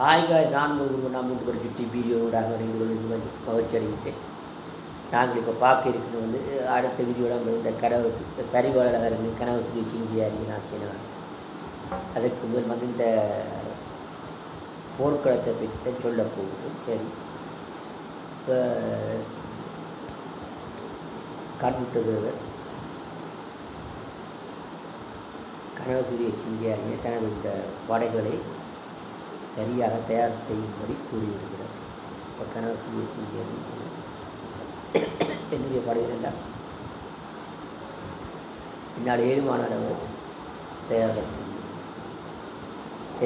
ஆய்காய் நான்கு ஒரு நான் மூன்று பேர் சுற்றி வீடியோடாக இணைந்து கொள்வது மகிழ்ச்சி அடைகிட்டேன் நாங்கள் இப்போ பார்க்க இருக்கிறது வந்து அடுத்த வீடியோவில் இந்த கனவு பரிவாளர்கள் கனவு சொல்லி சிஞ்சியாரி நாக்கினார் அதுக்கு முதல் வந்து இந்த போர்க்களத்தை பற்றி தான் சொல்ல போகுது சரி. இப்போ கண்விட்டது கனகசூரிய சிங்கியாரியை தனது இந்த படைகளை சரியாக தயார் செய்யும்படி கூறிவிடுகிறார் இப்போ கனகசூரிய முயற்சி செய்யும் என்னுடைய படைகள் எல்லாம் பின்னால் ஏழுமானவர் தயார்படுத்தி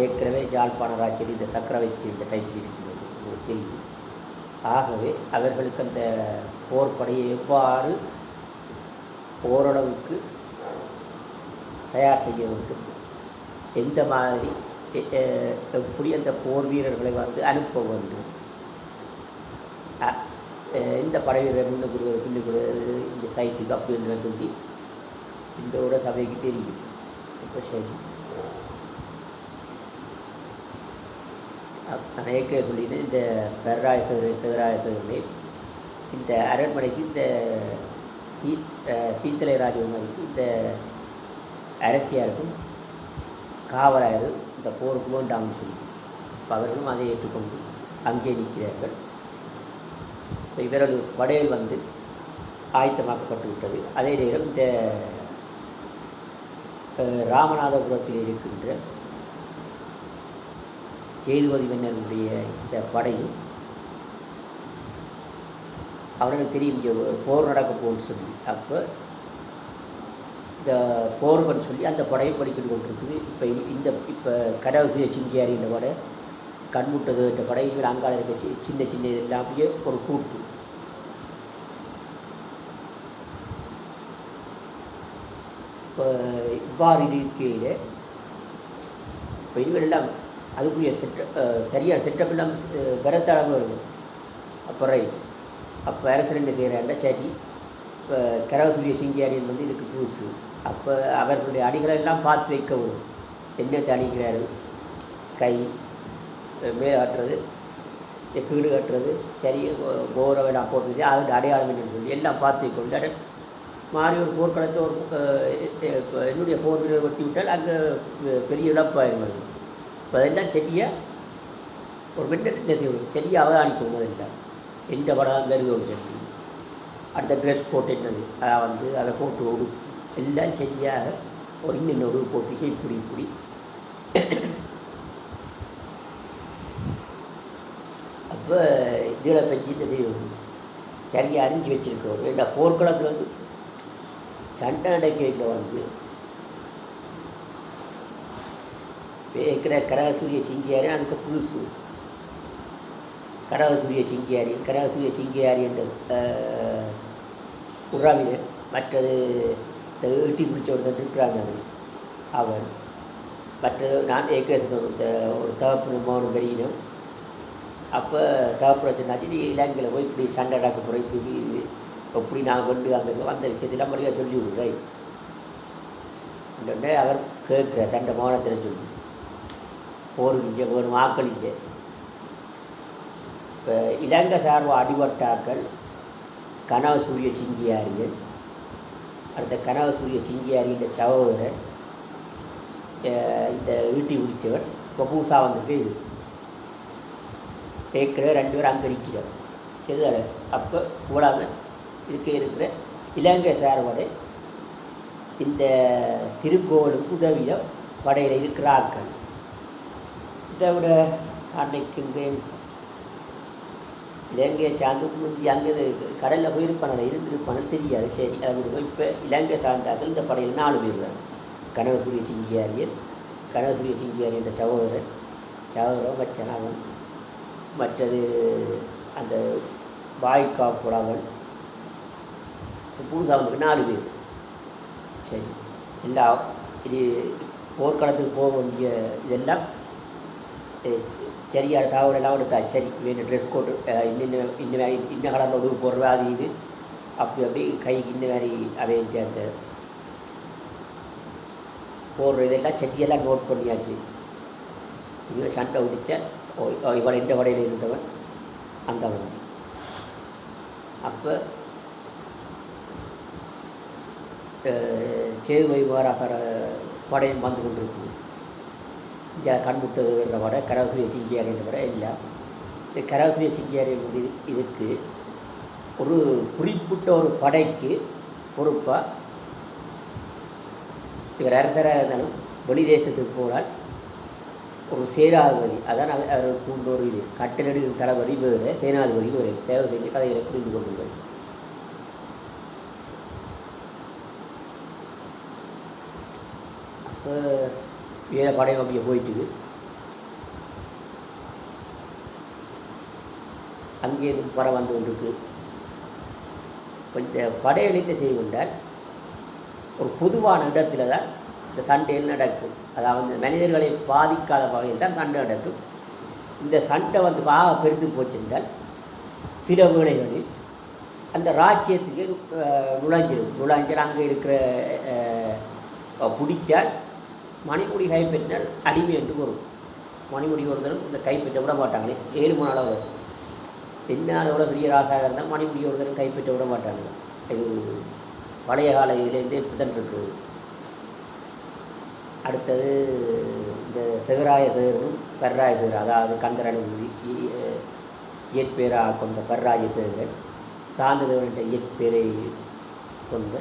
ஏற்கனவே யாழ்ப்பாண ராஜ்யத்தில் இந்த சக்கரவர்த்தி என்ற டைட்டில் உங்களுக்கு தெரியும். ஆகவே அவர்களுக்கு அந்த போர்ப்படையை எவ்வாறு ஓரளவுக்கு தயார் செய்ய வேண்டும்? எந்த மாதிரி எப்படி அந்த போர் வீரர்களை வந்து அனுப்ப வேண்டும். இந்த படை வீரர் முன்னுக்கு விடுவது பின்னுக்கு விடுவது இந்த சைட்டுக்கு அப்படின்னு சொல்லி இந்த சபைக்கு தெரியும். இப்போ சரி. அப்- நான் ஏற்கனவே சொல்லியிருந்தேன் இந்த பெர்ராய சகர சிவராய சகரனை இந்த அரண்மனைக்கு இந்த சீ சீத்தலை ராஜகுமாரிக்கு இந்த அரசியாருக்கும் காவராயர் இந்த போருக்கு வேண்டாம்னு சொல்லி அப்ப அவர்களும் அதை ஏற்றுக்கொண்டு அங்கே நிற்கிறார்கள். இப்போ இவரது படையல் வந்து ஆயத்தமாக்கப்பட்டு விட்டது. அதே நேரம் இந்த ராமநாதபுரத்தில் இருக்கின்ற சேதுபதி மன்னருடைய இந்த படையும் அவர்கள் தெரியும் போர் நடக்க போகும்னு சொல்லி. அப்போ இந்த போர்வன் சொல்லி அந்த படையை படிக்கிட்டு கொண்டிருக்குது. இப்போ இந்த இப்போ கடவுசிய சிங்கியாரி இந்த படை கண்முட்டது இந்த படை இனிமேல் இருக்க சின்ன சின்ன இது எல்லாமே ஒரு கூட்டு. இப்போ இவ்வாறு இருக்கையில் இப்போ இனிமேல் எல்லாம் அதுக்குரிய செட்ட சரியான செட்டப் எல்லாம் வரத்தளவு வரும். அப்போ ரைட் அப்போ அரசு ரெண்டு செய்கிறாண்ட சரி இப்போ கரவசூரிய சிங்கியாரியன் வந்து இதுக்கு புதுசு. அப்போ அவர்களுடைய அடிகளை எல்லாம் பார்த்து வைக்க வரும் என்னத்தை அடிக்கிறாரு கை அஹ் மேலே கட்டுறது இந்த கட்டுறது சரி கோரவெல்லாம் போட்டு அதோட அடையாளம் என்னன்னு சொல்லி எல்லாம் பார்த்து வைக்க விட்டு மாறி ஒரு போர்க்களத்தில் ஒரு என்னுடைய போர் வீரர் வெட்டி விட்டால் அங்கே பெரிய இழப்பாயிரும் அது. இப்போ அதெல்லாம் செடியாக ஒரு பெண்ணை என்ன செய்வோம் செடியை அவதானிக்கும் முதல்ல. எந்த படம் கருதோடு செடி? அடுத்த ட்ரெஸ் போட்டு என்னது? அதை வந்து அதை போட்டு உடுப்பு எல்லாம் செடியாக ஒரு இன்னும் உடுப்பு போட்டுக்க இப்படி இப்படி. அப்போ இதில் பற்றி என்ன செய்யணும் சரியாக அறிஞ்சு வச்சுருக்கோம் ஏன்னா போர்க்களத்தில் வந்து சண்டை நடக்கையில் வந்து இருக்கிற கரகசூரிய சிங்கியாரி அதுக்கு புதுசு. கரகசூரிய சிங்கியாரி கரகசூரிய சிங்கியாரி என்ற உறாவினர். மற்றது ஈட்டி பிடிச்ச ஒருத்தன் இருக்கிறாங்க அவன் அவன் மற்றது நான் ஏற்கனவே சொன்ன ஒரு தகப்பனு மௌனம் பெரியனும் அப்போ தகப்பன சொன்னாச்சு நீ இலங்கையில் போய் இப்படி சண்டை நடக்க போகிறோம் இப்படி இப்படி இது எப்படி நான் கொண்டு அங்கே வந்த விஷயத்தெல்லாம் மறுபடியும் சொல்லி விடுறேன் உடனே அவர் கேட்குற தண்டை மௌனத்தில் சொல்லி. போருக்கு இங்கே வேணும் ஆக்கள் இல்லை இப்போ இலங்கை சார்பு அடிபட்டாக்கள் கனவு சூரிய சிங்கியாரியன் அடுத்த கனகசூரிய சிங்கியாரின்ற சகோதரன் இந்த ஈட்டி பிடிச்சவன் இப்போ பூசா வந்திருக்கு இது. கேட்குற ரெண்டு பேரும் அங்கே நிற்கிறோம் சரிதானே? அப்போ கூடாது இதுக்கு இருக்கிற இலங்கை சார்படை இந்த திருக்கோளுக்கு உதவிய படையில் இருக்கிற ஆட்கள் இதை விட அன்னைக்கு இலங்கையை சார்ந்து முந்தி அங்கே கடலில் போயிருப்பான இருந்திருப்பானு தெரியாது. சரி அதை விடுவோம் இப்போ இலங்கை சார்ந்தார்கள் இந்த படையில் நாலு பேர் தான் கனகசூரிய சிங்கியாரியன் கனகசூரிய சிங்கியாரி என்ற சகோதரன் சகோதரன் மச்சன் மற்றது அந்த வாய்க்கா புலவன் புதுசாக நாலு பேர். சரி எல்லா இது போர்க்களத்துக்கு போக வேண்டிய இதெல்லாம் சரி அடுத்த சரியான எல்லாம் எடுத்தா சரி வேணும் ட்ரெஸ் கோட்டு இன்ன இன்ன மாதிரி இன்ன கலரில் உடுப்பு போடுறது அது இது அப்படி அப்படி கைக்கு இந்த மாதிரி அவையிட்டு அந்த போடுற இதெல்லாம் செட்டியெல்லாம் நோட் பண்ணியாச்சு இவன் சண்டை பிடிச்ச ஓ இவன் இந்த வடையில் இருந்தவன் அந்தவன் அப்போ சேதுவை மகாராசார படையும் வந்து கொண்டிருக்கும் இங்கே கண்முட்டது என்ற படை கரவசூரிய சிங்கியார் என்ற படை எல்லாம் இந்த கரவசூரிய சிங்கியார் என்பது இதுக்கு ஒரு குறிப்பிட்ட ஒரு படைக்கு பொறுப்பாக இவர் அரசராக இருந்தாலும் வெளி தேசத்துக்கு போனால் ஒரு சேனாதிபதி அதான் அவர் அவருக்கு ஒரு இது. கட்டளடிகள் தளபதி வேறு சேனாதிபதி வேறு. தேவை செஞ்சு கதைகளை புரிந்து கொள்ளுங்கள். அப்போ கீழே படையும் அப்படியே போயிட்டுது அங்கேருந்து படம் வந்து கொண்டிருக்கு. இப்போ இந்த படையல் என்ன செய்ய கொண்டால் ஒரு பொதுவான இடத்துல தான் இந்த சண்டையில் நடக்கும். அதாவது மனிதர்களை பாதிக்காத வகையில் தான் சண்டை நடக்கும். இந்த சண்டை வந்து ஆக பெருத்து போச்சென்றால் சில வேளைகளில் அந்த ராஜ்யத்துக்கு அஹ், நுழைஞ்சிடும் நுழைஞ்சால் அங்கே இருக்கிற பிடிச்சால் மணிமுடி கைப்பற்றினால் அடிமை என்று வரும் மணிமுடி ஒருத்தரும் இந்த கைப்பற்ற விட மாட்டாங்களே. ஏழு மணி அளவு என்னால் பெரிய ராசாக இருந்தால் மணிமுடி ஒருத்தரும் கைப்பற்ற விட மாட்டாங்க இது பழைய கால இதுலேருந்தே இப்படித்தான் இருக்குது. அடுத்தது இந்த செகராய சேகரனும் பர்ராய சேகரன் அதாவது கந்தரனும் இயற்பேராக கொண்ட பர்ராய சேகரன் சார்ந்ததவன் இயற்பேரை கொண்ட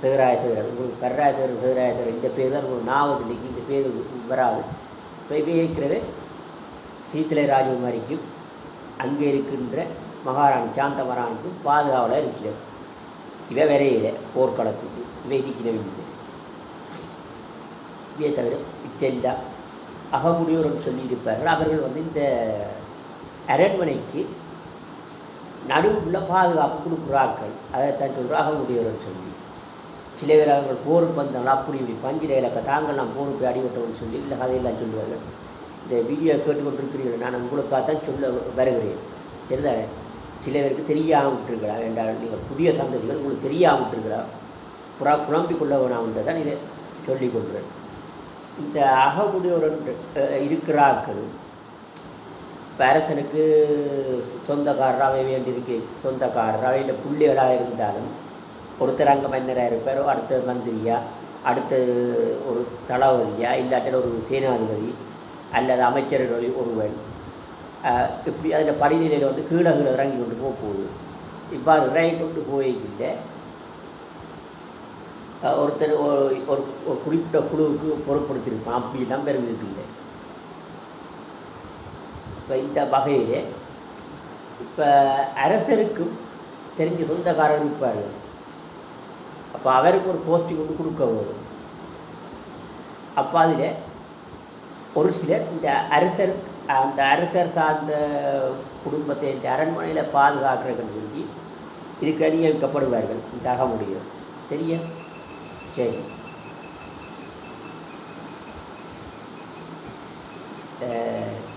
சிவராய சேகரன் உங்களுக்கு பர்ராய சேகரன் சிவராய இந்த பேர் தான் உங்களுக்கு நாவதில்லைக்கு இந்த பேர் வராது. இப்போ இருக்கிறவே சீத்தலை ராஜகுமாரிக்கும் அங்கே இருக்கின்ற மகாராணி சாந்த மகாராணிக்கும் பாதுகாவலாக இருக்கிறது இவை வரையில போர்க்களத்துக்கு இவை இருக்கிறவங்க இவையை தவிர செல்லா அகமுடியோர்னு சொல்லியிருப்பார்கள். அவர்கள் வந்து இந்த அரண்மனைக்கு நடுவுக்குள்ள பாதுகாப்பு கொடுக்குறாக்கள் அதைத்தான் சொல்கிறோம் அகமுடியோர்னு சொல்லி. சில பேர் அவர்கள் போருக்கு வந்தாலும் அப்படி இப்படி பஞ்சிட இலக்க தாங்கள் நான் போருக்கு அடிபட்டவன் சொல்லி இல்லை கதையெல்லாம் சொல்லுவார்கள். இந்த வீடியோ கேட்டுக்கொண்டிருக்கிறீர்கள். நான் உங்களுக்காக தான் சொல்ல வருகிறேன். சரிதானே சில பேருக்கு தெரியாமல் விட்டுருக்கலாம் என்றால் நீங்கள் புதிய சந்ததிகள் உங்களுக்கு தெரியாமல் விட்டுருக்கலாம் புறா குழம்பி கொள்ள வேணாம்ன்றது தான் இதை சொல்லிக் கொள்கிறேன். இந்த அகமுடியோர் இருக்கிறாக்கள் இப்போ அரசனுக்கு சொந்தக்காரராகவே வேண்டியிருக்கு சொந்தக்காரராக இல்லை பிள்ளைகளாக இருந்தாலும் ஒருத்தர் அங்கே மன்னராக இருப்பார் அடுத்த மந்திரியா? அடுத்த ஒரு தளபதியா? இல்லாட்டில் ஒரு சேனாதிபதி அல்லது அமைச்சர்கள் ஒருவன். இப்படி அதில் படிநிலையில் வந்து கீழே கீழே இறங்கி கொண்டு போக போகுது இவ்வாறு இறங்கி கொண்டு போயில்லை ஒருத்தர் ஒரு ஒரு ஒரு குறிப்பிட்ட குழுவுக்கு பொருட்படுத்தியிருப்பான். அப்படிலாம் பெரும் இல்லை இப்போ இந்த வகையில் இப்போ அரசருக்கும் தெரிஞ்ச சொந்தக்காரர் இருப்பார்கள். அப்போ அவருக்கு ஒரு போஸ்டிங் ஒன்று கொடுக்க வரும் அப்போ அதில் ஒரு சிலர் இந்த அரசர் அந்த அரசர் சார்ந்த குடும்பத்தை இந்த அரண்மனையில் பாதுகாக்கிறதுன்னு சொல்லி இதுக்கு அணியமைக்கப்படுவார்கள் இந்த அகமுடியும் சரியா? சரி.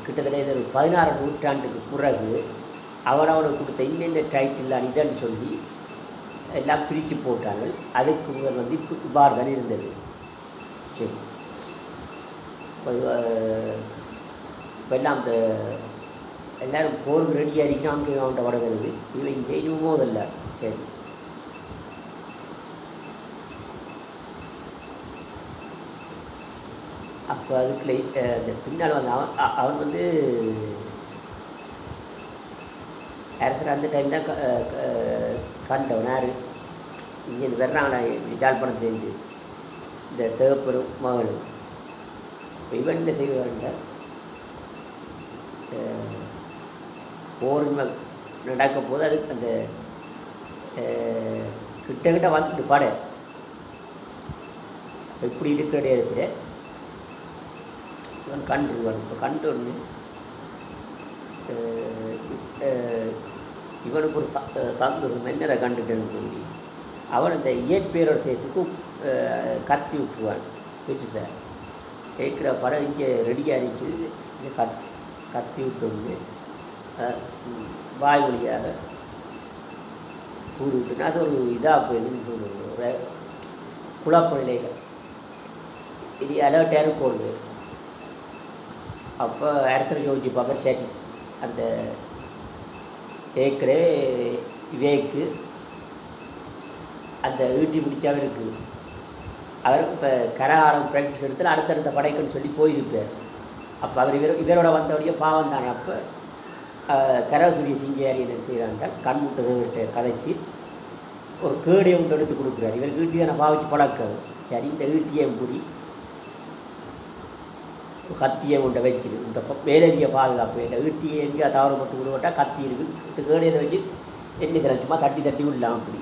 கிட்டத்தட்ட இது பதினாறு நூற்றாண்டுக்கு பிறகு அவனவனுக்கு கொடுத்த இன்னென்ன டைட்டில் அணிதன்னு சொல்லி எல்லாம் பிரித்து போட்டாங்க அதுக்கு முதல் வந்து இப்போ இவ்வாறு தான் இருந்தது. சரி. இப்போ எல்லாம் அந்த எல்லோரும் போருக்கு ரெடியாக இருக்கிறோம் அங்கே அவன்கிட்ட வட வருது இவன் இங்கே சரி. அப்போ அதுக்குள்ள அந்த இந்த பின்னால் வந்து அவன் அவன் வந்து அரசர் அந்த டைம் தான் க- கண்டவன். யார்? இங்கேருந்து வர்றாங்களா சேர்ந்து இந்த தேவப்பெரும் மகனும் இப்போ இவன் என்ன செய்வான்டா போர் நடக்க போது அதுக்கு அந்த கிட்ட கிட்ட வந்துட்டு படை. இப்படி இருக்கிற நேரத்தில் இவன் கண்டுருவான் இப்போ கண்டு ஒன்று இவனுக்கு ஒரு ச- சந்தோஷம். என்னடா கண்டுட்டேன்னு சொல்லி. அவன் அந்த இயற்பேரோட சேர்த்துக்கு கத்தி விட்டுருவான் வீட்டு சார்? கேட்குற படம் இங்கே ரெடியாக இருக்குது. இங்கே கத் கத்தி விட்டு வாய் வழியாக கூறிவிட்டுனா அது ஒரு இதாக போயிருன்னு சொல்லுவது ஒரு குழப்ப நிலைகள். இது அலர்ட்டாக போடுது. அப்போ அரசர் யோசிப்பாங்க சரி. அந்த ஏக்கரே இவேக்கு அந்த ஈட்டி பிடிச்சாவே இருக்குது அவர் இப்போ கரகாலம் ப்ராக்டிஸ் எடுத்து அடுத்தடுத்த படைக்குன்னு சொல்லி போயிருப்பார் அப்போ அவர் இவர் இவரோட வந்தபடியே பாவம் தானே. அப்போ கரசூரிய சிங்கியாரி என்ன செய்கிறாங்க கண்முட்டு கதைச்சி ஒரு கேடியை ஒன்று எடுத்து கொடுக்குறாரு. இவர் ஈட்டி தானே பாவிச்சு பழக்கம். சரி இந்த ஈட்டியை புடி ஒரு கத்தியை உண்டை வச்சிரு. இந்த மேலதிக பாதுகாப்பு இந்த ஈட்டியை எங்கேயா தவறு போட்டு கத்தி இருக்கு. இந்த கேடியதை வச்சு என்ன செய்யலாம்? சும்மா தட்டி தட்டி விடலாம் அப்படி.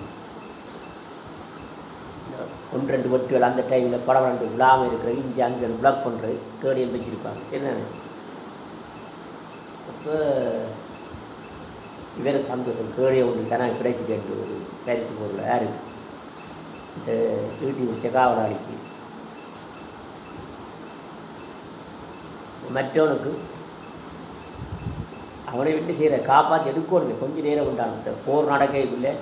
ஒன்று ரெண்டு வெட்டுகள் அந்த டைமில் படம் ரெண்டு விழாமல் இருக்கிற இஞ்சி அங்கே பிளாக் பண்ணுறது கேடியம் வச்சிருப்பாங்க என்ன அப்போ இவர சந்தோஷம். கேடிய ஒன்று தானே கிடைச்சிட்டு ஒரு பரிசு பொருள் யாருக்கு இந்த ஈட்டி பிடிச்ச காவலாளிக்கு மற்றவனுக்கு அவனை விட்டு செய்கிற காப்பாற்றி எடுக்கணுமே. கொஞ்சம் நேரம் உண்டான இந்த போர் நடக்கைக்குள்ளே இல்லை.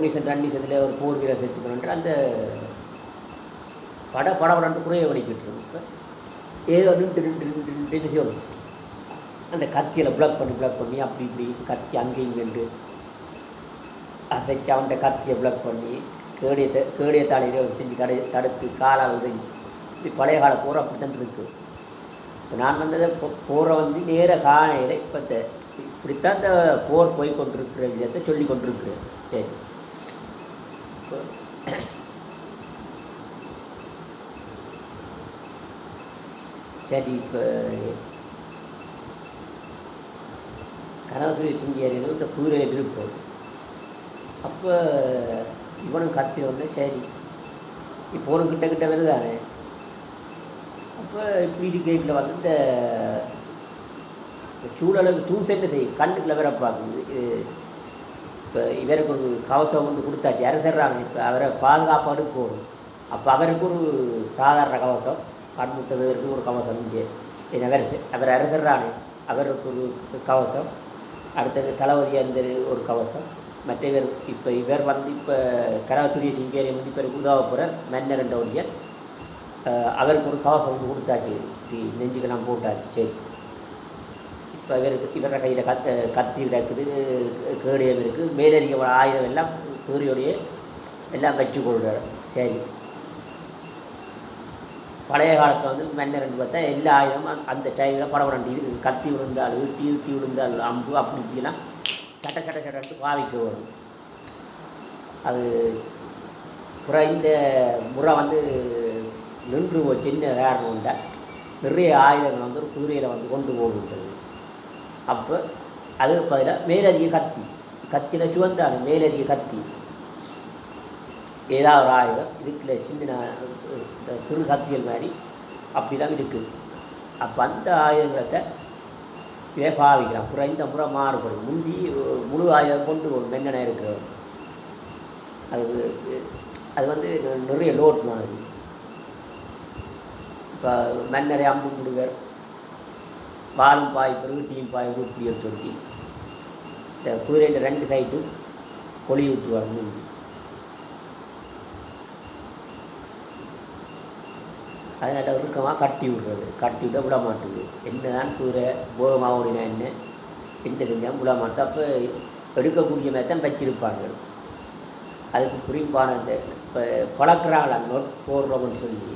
நீசன் ரன் நீசத்தில் ஒரு போர் வீரர் செத்து அந்த பட படபடன்ட்டு குறைய வலிக்கிட்டு இருக்கும் ஏதோ நின்று நின்று நின்று நின்று என்ன செய்யணும் அந்த கத்தியில் பிளாக் பண்ணி பிளாக் பண்ணி அப்படி இப்படி கத்தி அங்கேயும் இங்கேண்டு அசைச்சு அவன்கிட்ட கத்தியை பிளாக் பண்ணி கேடியத்தை கேடிய செஞ்சு தடை தடுத்து காலால் உதஞ்சி. இப்படி பழைய கால போர் அப்படித்தான் இருக்குது இப்போ நான் வந்ததை இப்போ போரை வந்து நேர காலையில் இப்போ இந்த இப்படித்தான் இந்த போர் போய் கொண்டிருக்கிற விதத்தை சொல்லி கொண்டிருக்கிறேன் சரி. இப்போ சரி இப்போ கனவசூரிய சிங்கியாரியில் இந்த குதிரை விருப்பம். அப்போ இவனும் கத்திர உடனே சரி இப்போ உனக்கு கிட்ட கிட்ட வருதானே? அப்போ பீடி கேட்டில் வந்து இந்த இந்த சூழலுக்கு தூசென்னு செய்யும் கண்ணுக்குள்ள வேற பார்க்குது. இப்போ இவருக்கு ஒரு கவசம் ஒன்று கொடுத்தாச்சு. அரசர்றாங்க இப்போ அவரை பாதுகாப்பு எடுக்கணும் அப்போ அவருக்கு ஒரு சாதாரண கவசம் கண்முட்டதற்கு ஒரு கவசம் இங்கே. என்ன அவர் அவர் அரசர்றாங்க அவருக்கு ஒரு கவசம் அடுத்தது தளபதி அந்த ஒரு கவசம். மற்ற இவர் இப்போ இவர் வந்து இப்போ கராசூரிய சிங்கேரி வந்து இப்போ உதாவப்புறர் மன்னர் என்ற ஒழியர். அவருக்கு ஒரு கவசம் கொடுத்தாச்சு. இப்படி நெஞ்சுக்கெல்லாம் போட்டாச்சு. சரி. இப்போ இவருக்கு இவர கையில் கத் கத்தி கிடக்குது கேடியம் இருக்குது மேலதிக ஆயுதம் எல்லாம் குதிரையோடைய எல்லாம் வச்சு கொள்கிறார் சரி. பழைய காலத்தில் வந்து மன்னர்னு பார்த்தா எல்லா ஆயுதமும் அந்த- டைமில் படபடண்டு இது கத்தி விழுந்தால் ஈட்டி ஈட்டி விழுந்தால் அம்பு அப்படி இப்படிலாம் சட்ட சட்ட சட்டன்ட்டு பாவிக்க வரும். அது அப்புறம் இந்த முறை வந்து நின்று ஒரு சின்ன காரணம் உண்டா நிறைய ஆயுதங்கள் வந்து ஒரு குதிரையில் வந்து கொண்டு போகின்றது அப்போ அதுக்கு பதிலாக மேலதிக கத்தி. கத்தியில் சுவந்தான மேலதிக கத்தி. ஏதாவது ஒரு ஆயுதம் இதுக்குள்ள சின்ன இந்த சிறு கத்தியல் மாதிரி அப்படிலாம் இருக்குது அப்போ அந்த ஆயுதங்களை இதே பாவிக்கிறான். புற இந்த முறை மாறுபடும். முந்தி முழு ஆயுதம் கொண்டு ஒரு மென்னனை இருக்கிறவர் அது அது வந்து நிறைய லோட் மாதிரி. இப்போ மன்னரை அம்பு முடுவர் வாழும் பாய் பெருகிட்டியும் பாய் ஊற்றியன்னு சொல்லி இந்த குதிரையில் ரெண்டு சைட்டும் கொழி விட்டுருவாங்க முந்தி அதனால் உருக்கமாக கட்டி விடுறது. கட்டி விட விட மாட்டுது. என்னதான் குதிரை போகமாக ஓடினா என்ன? என்ன செஞ்சால் விட மாட்டுது. அப்போ எடுக்கக்கூடிய மாதிரி தான் வச்சிருப்பாங்க அதுக்கு புரிம்பான இந்த இப்போ பழக்கிறாங்களா நோட் போடுறோம்னு சொல்லி.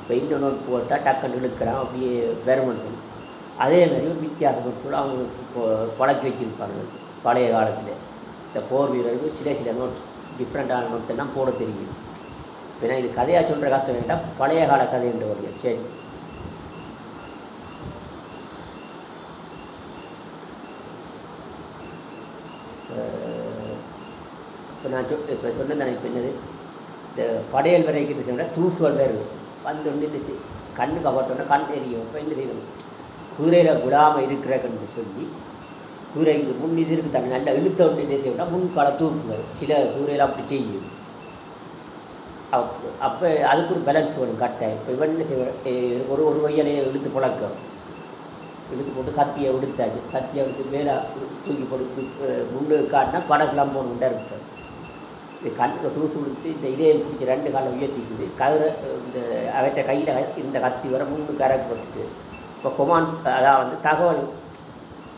இப்போ இந்த நோட் போட்டால் டக்குன்னு இழுக்கிறான் அப்படியே வரும்னு சொல்லி. அதே மாதிரி ஒரு வித்தியாச நோட்டு அவங்களுக்கு பழக்கி வச்சிருப்பாங்க பழைய காலத்தில். இந்த போர் வீரருக்கு சில சில நோட்ஸ் டிஃப்ரெண்ட்டான நோட்டெல்லாம் போட தெரியும். இப்போ இது கதையாக சொல்கிற கஷ்டம் வேண்டாம் பழைய கால கதை என்று ஒரு சரி. இப்போ நான் சொ இப்போ சொன்னேன் இப்போ என்னது? இந்த படையல் வரைக்கும் செய்ய தூசுவல் வேறு வந்து ஒன்று என்ன செய் கண்ணுக்கு அப்பட்டோன்னா கண் எரியும். இப்போ என்ன செய்யணும்? குதிரையில் விடாமல் இருக்கிறக்கன்னு சொல்லி குதிரைக்கு முன் இது இருக்கு தானே நல்லா இழுத்த உடனே என்ன செய்யணும்னா முன்கால தூக்குவார். சில கூரையெல்லாம் அப்படி செய்யும். அப்போ அப்போ அதுக்கு ஒரு பேலன்ஸ் வேணும் கட்டை. இப்போ இவன் என்ன செய்வான்? ஒரு ஒரு வையலையே இழுத்து பழக்கம். இழுத்து போட்டு கத்தியை விடுத்தாச்சு கத்தியை எடுத்து மேலே தூக்கி போட்டு முள்ளு காட்டினா படகுலாம் போகணும் இருப்பேன் இது கண்ணில் தூசு விடுத்து இந்த இதயம் பிடிச்சி ரெண்டு காலம் உயர்த்திக்குது கதிர இந்த அவற்றை கையில் இந்த கத்தி வர முன்னு கரை போட்டுட்டு இப்போ கொமான் அதாவது வந்து தகவல்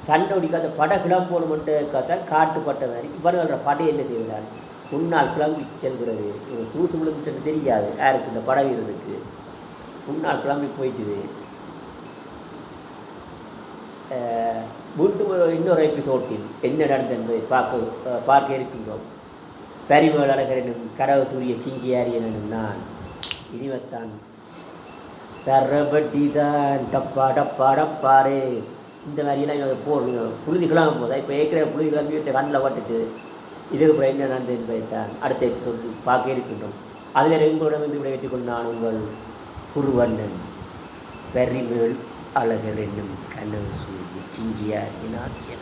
சண்டை ஒடிக்காத பட கிளம்பணுமென்ட்டு தான் காட்டுப்பட்ட மாதிரி இவர்கள படை என்ன செய்கிறார் முன்னால் கிளம்பி செல்கிறது. இவங்க தூசு விழுந்துட்டு தெரியாது. யாருக்கு? இந்த பட வீரருக்கு. முன்னால் கிளம்பி போயிட்டுது. அஹ் மீண்டும் இன்னொரு எபிசோட்டில் என்ன நடந்தது என்பதை பார்க்க பார்க்க இருக்கின்றோம். பரிமள் அழகர் எனும் கரவ சூரிய சிங்கியாரியன் எனும் நான் இனிவத்தான் சரபட்டி தான் டப்பா டப்பா டப்பாரு. இந்த மாதிரிலாம் இவங்க போடுங்க புழுதிகளாக போதா? இப்போ ஏற்கனவே புழுதிகளாக கிளம்பி விட்டு கண்ணில் பட்டுட்டு இதுக்கு அப்புறம் என்ன நடந்தது என்பதைத்தான் அடுத்த எபிசோடு பார்க்க இருக்கின்றோம். அதில் எங்களோட வந்து விடைபெற்றுக் வெட்டிக்கொண்டான் உங்கள் குருவண்ணன். பெரிமேல் அழகர் என்னும் கனவு சூரிய சிங்கியார் இனாக்கிய